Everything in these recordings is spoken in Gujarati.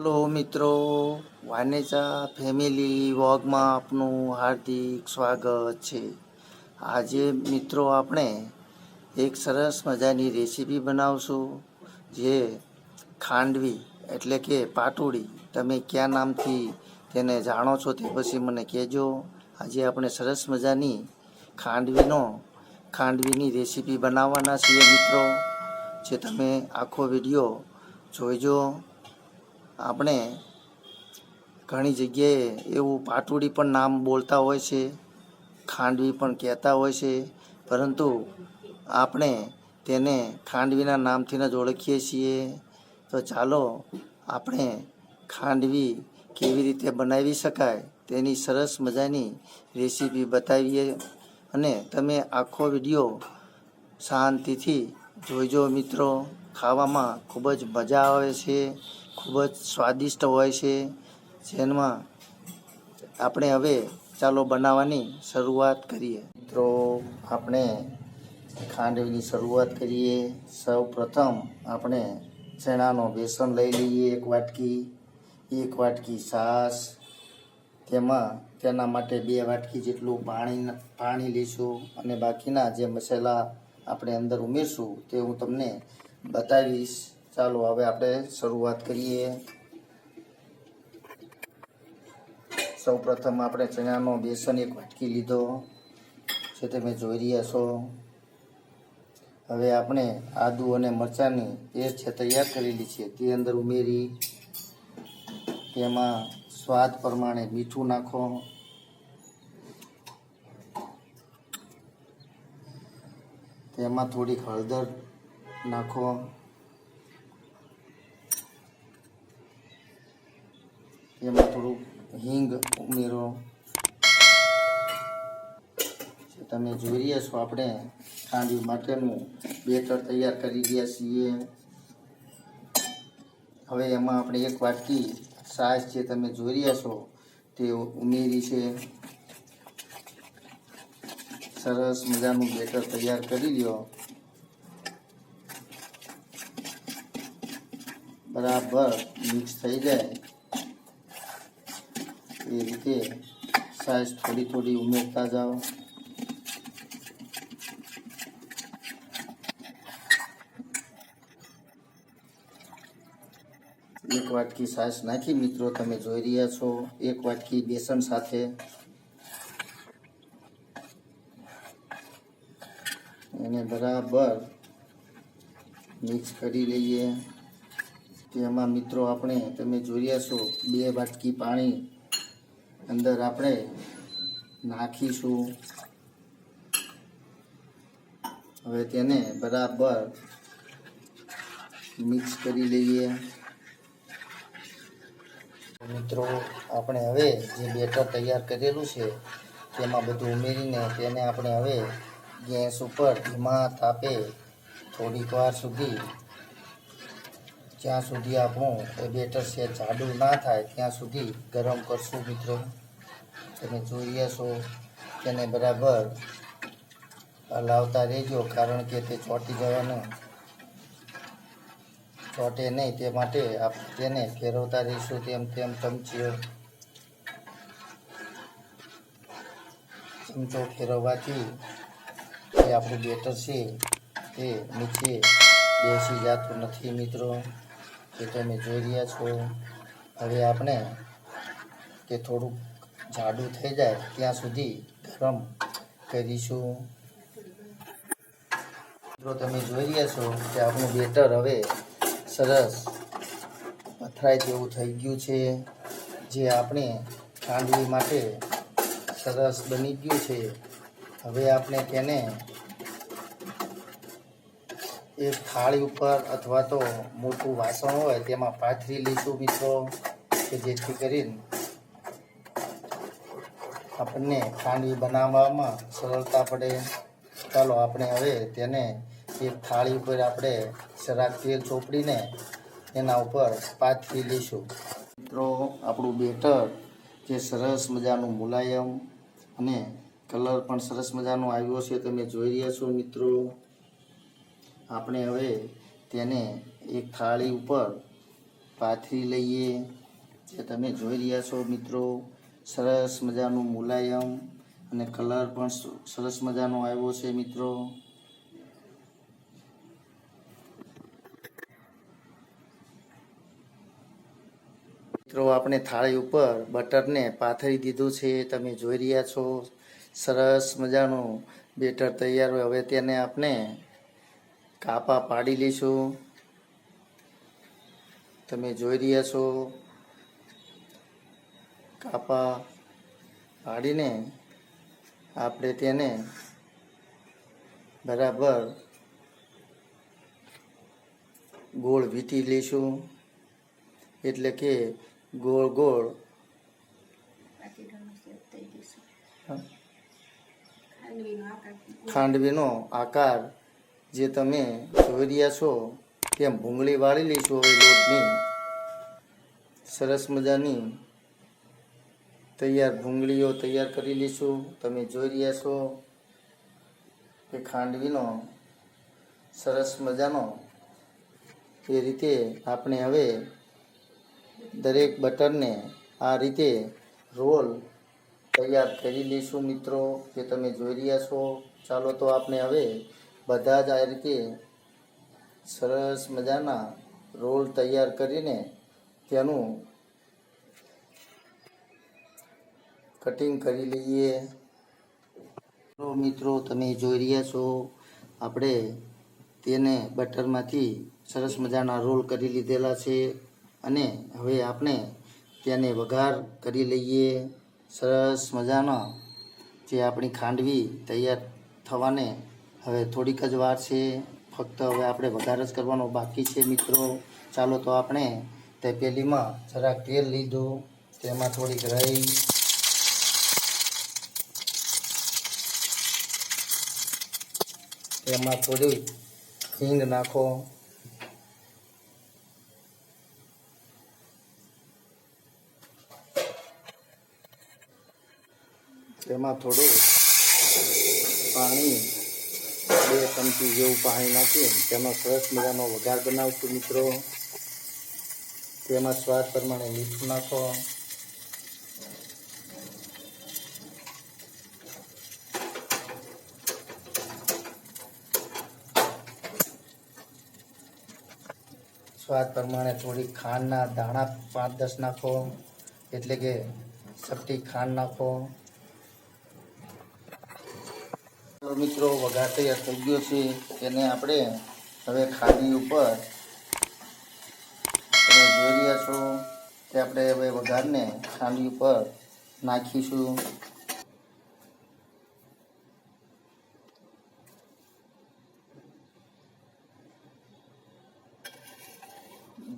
હેલો મિત્રો, વાનેજા ફેમિલી વોગમાં આપનું હાર્દિક સ્વાગત છે. આજે મિત્રો આપણે એક સરસ મજાની રેસીપી બનાવશું, જે ખાંડવી એટલે કે પાટોડી. તમે કયા નામથી તેને જાણો છો તે પછી મને કહેજો. આજે આપણે સરસ મજાની ખાંડવીનો, ખાંડવીની રેસીપી બનાવવાના છીએ મિત્રો, જે તમે આખો વીડિયો જોઈજો. આપણે ઘણી જગ્યાએ એવું પાટુડી પણ નામ બોલતા હોય છે, ખાંડવી પણ કહેતા હોય છે, પરંતુ આપણે તેને ખાંડવીના નામથી જ ઓળખીએ છીએ. તો ચાલો આપણે ખાંડવી કેવી રીતે બનાવી શકાય તેની સરસ મજાની રેસીપી બતાવીએ અને તમે આખો વીડિયો શાંતિથી જોઈજો મિત્રો. ખાવામાં ખૂબ જ મજા આવે છે. ખૂબ જ સ્વાદિષ્ટ હોય છે. જેમાં આપણે હવે ચાલો બનાવવાની શરૂઆત કરીએ. મિત્રો, આપણે ખાંડવીની શરૂઆત કરીએ. સૌ પ્રથમ આપણે ચણાનો બેસન લઈ લઈએ એક વાટકી એક વાટકી છાશ. તેમાં તેના માટે બે વાટકી જેટલું પાણી પાણી લઈશું અને બાકીના જે મસાલા આપણે અંદર ઉમેરશું તે હું તમને બતાવીશ. ચાલો, હવે આપણે શરૂઆત કરીએ. સૌ પ્રથમ આપણે ચણાનો બેસન એક વાટકી લીધો, જે તમે જોઈ રહ્યા છો. હવે આપણે આદુ અને મરચાંની પેસ્ટ છે તૈયાર કરેલી છે, તે અંદર ઉમેરી, તેમાં સ્વાદ પ્રમાણે મીઠું નાખો. તેમાં થોડીક હળદર નાખો. તેમાં થોડુંક હિંગ ઉમેરો. તમે જોઈ રહ્યા છો, આપણે ખાંડવી માટેનું બેટર તૈયાર કરી રહ્યા છીએ. હવે એમાં આપણે એક વાટકી સાસ જે તમે જોઈ રહ્યા છો, તે ઉમેરી છે. સરસ મજાનું બેટર તૈયાર કરી લ્યો. બરાબર મિક્સ થઈ જાય. એ રીતે સાઈઝ થોડી થોડી ઉમેરતા જાઓ એક વાટકી સાસ નાખી મિત્રો તમે જોઈ રહ્યા છો એક વાટકી બેસન સાથે એને બરાબર મિક્સ કરી લઈએ તેમાં મિત્રો આપણે તમે જોઈ રહ્યા છો બે વાટકી પાણી અંદર આપણે નાખીશું. હવે તેને બરાબર મિક્સ કરી લઈએ. મિત્રો, આપણે હવે જે બેટર તૈયાર કરેલું છે, તેમાં બધું ઉમેરીને તેને આપણે હવે ગેસ ઉપર ધીમા તાપે થોડીક વાર સુધી જ્યાં સુધી આપણું એ બેટર છે, જાડું ના થાય, ત્યાં સુધી ગરમ કરશું મિત્રો. તમે જોઈ રહ્યા છો તેને બરાબર હલાવતા રહેજો, કારણ કે તે ચોંટી જવાનું ચોટે નહીં, તે માટે આપણે તેને ફેરવતા રહીશું તેમ તેમ ચમચીઓ. ચમચો ફેરવવાથી જે આપણું બેટર છે તે નીચે બેસી જતું નથી મિત્રો. એ તમે જોઈ રહ્યા છો. હવે આપણે તે થોડુંક જાડું થઈ જાય ત્યાં સુધી ગરમ કરીશું. મિત્રો, તમે જોઈ રહ્યા છો કે આપણું બેટર હવે સરસ પથરાય તેવું થઈ ગયું છે, જે આપણે ખાંડવી માટે સરસ બની ગયું છે. હવે આપણે તેને એક થાળી ઉપર અથવા તો મોટું વાસણ હોય તેમાં પાથરી લઈશું મિત્રો કે જેથી કરીને આપણને ખાંડવી બનાવવામાં સરળતા પડે. ચાલો આપણે હવે તેને એક થાળી ઉપર આપણે સરાક તેલ ચોપડીને એના ઉપર પાથરી લઈશું. મિત્રો, આપણું બેટર જે સરસ મજાનું મુલાયમ અને કલર પણ સરસ મજાનો આવ્યો છે, તમે જોઈ રહ્યા છો મિત્રો. આપણે હવે તેને એક થાળી ઉપર પાથરી લઈએ. જે તમે જોઈ રહ્યા છો મિત્રો, સરસ મજાનું મુલાયમ અને કલર પણ સરસ મજાનો આવ્યો છે મિત્રો. મિત્રો, આપણે થાળી ઉપર બટરને પાથરી દીધું છે. તમે જોઈ રહ્યા છો, સરસ મજાનું બેટર તૈયાર. હોય હવે તેને આપણે કાપા પાડી લઈશું તમે જોઈ રહ્યા છો. કાપા પાડીને આપણે તેને બરાબર ગોળ વીંટી લઈશું એટલે કે ગોળ ગોળ ખાંડવીનો આકાર જે તમે જોઈ રહ્યા છો તેમ ભૂંગળી વાળી લઈશું હવે લોટની? સરસ મજાની તૈયાર ભૂંગળીઓ તૈયાર કરી લઈશું તમે જોઈ રહ્યા છો કે ખાંડવીનો સરસ મજાનો એ રીતે આપણે હવે દરેક બટરને આ રીતે રોલ તૈયાર કરી લઈશું મિત્રો. જે તમે જોઈ રહ્યા છો, ચાલો તો આપણે હવે બધા જ આ રીતે સરસ મજાના રોલ તૈયાર કરીને તેનું કટિંગ કરી લઈએ. મિત્રો, તમે જોઈ રહ્યા છો, આપણે તેને બટરમાંથી સરસ મજાના રોલ કરી લીધેલા છે અને હવે આપણે તેને વઘાર કરી લઈએ. સરસ મજાના જે આપણી ખાંડવી તૈયાર થવાને હવે થોડીક જ વાર છે, ફક્ત હવે આપણે વઘાર જ કરવાનો બાકી છે મિત્રો. ચાલો તો આપણે તે પેલીમાં જરાક તેલ લીધું, તેમાં થોડીક રહી. તેમાં થોડી હિંગ નાખો. તેમાં થોડું પાણી બે ચમચી જેવું પાણી નાખી તેમાં સરસ મજાનો વઘાર બનાવશું મિત્રો. તેમાં સ્વાદ પ્રમાણે મીઠું નાખો. સ્વાદ પ્રમાણે થોડી ખાંડના દાણા પાંચ દસ નાખો. એટલે કે સપટી ખાંડ નાખો. તો મિત્રો વઘાર તૈયાર થઈ ગયો છે. તેને આપણે હવે ખાડી ઉપર તમે જોઈ રહ્યા છો કે આપણે હવે વઘારને ખાંડી ઉપર નાખીશું.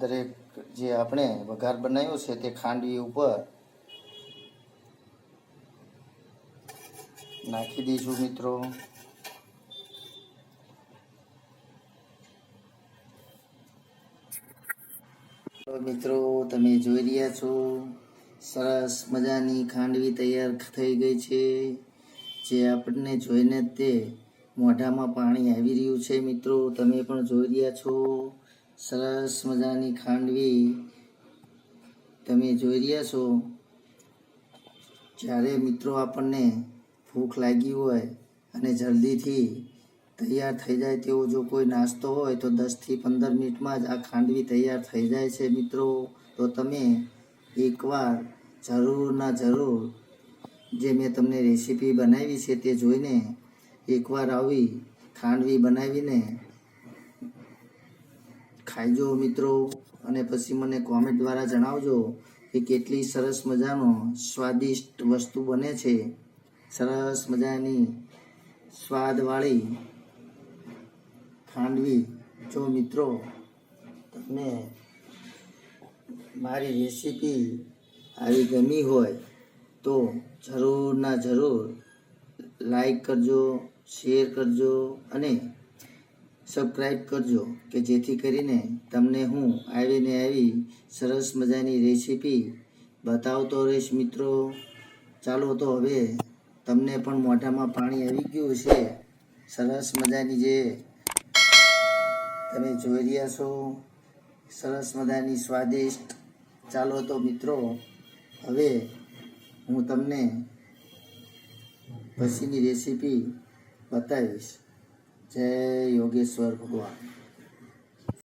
દરેક જે આપણે વઘાર બનાવ્યો છે તે ખાંડવી ઉપર નાખી દઈશું મિત્રો. મિત્રો, તમે જોઈ રહ્યા છો, સરસ મજાની ખાંડવી તૈયાર થઈ ગઈ છે. જે આપણને જોઈને તે મોઢામાં પાણી આવી રહ્યું છે મિત્રો. તમે પણ જોઈ રહ્યા છો, સરસ મજાની ખાંડવી. તમે જોઈ રહ્યા છો? જ્યારે મિત્રો આપણને ભૂખ લાગી હોય અને જલ્દીથી તૈયાર થઈ જાય તેવો જો કોઈ નાસ્તો હોય તો દસથી પંદર મિનિટમાં જ આ ખાંડવી તૈયાર થઈ જાય છે મિત્રો. તો તમે એકવાર જરૂરના જરૂર જે મેં તમને રેસીપી બનાવી છે તે જોઈને એકવાર આવી ખાંડવી બનાવીને ખાઈજો મિત્રો અને પછી મને કોમેન્ટ દ્વારા જણાવજો કે કેટલી સરસ મજાનો સ્વાદિષ્ટ વસ્તુ બને છે. સરસ મજાની સ્વાદવાળી ખાંડવી. જો મિત્રો, તમને મારી રેસીપી આવી ગમી હોય, તો જરૂર ના જરૂર લાઈક કરજો, શેર કરજો અને સબસ્ક્રાઈબ કરજો, કે જેથી કરીને તમને હું આવીને આવી સરસ મજાની રેસીપી બતાવતો રહીશ મિત્રો. ચાલો તો હવે તમને પણ મોઢામાં પાણી આવી ગયું છે. સરસ મજાની જે તમે જોઈ રહ્યા છો, સરસ મજાની સ્વાદિષ્ટ. ચાલો તો મિત્રો, હવે હું તમને પછીની રેસીપી બતાવીશ. જય યોગેશ્વર ભગવાન.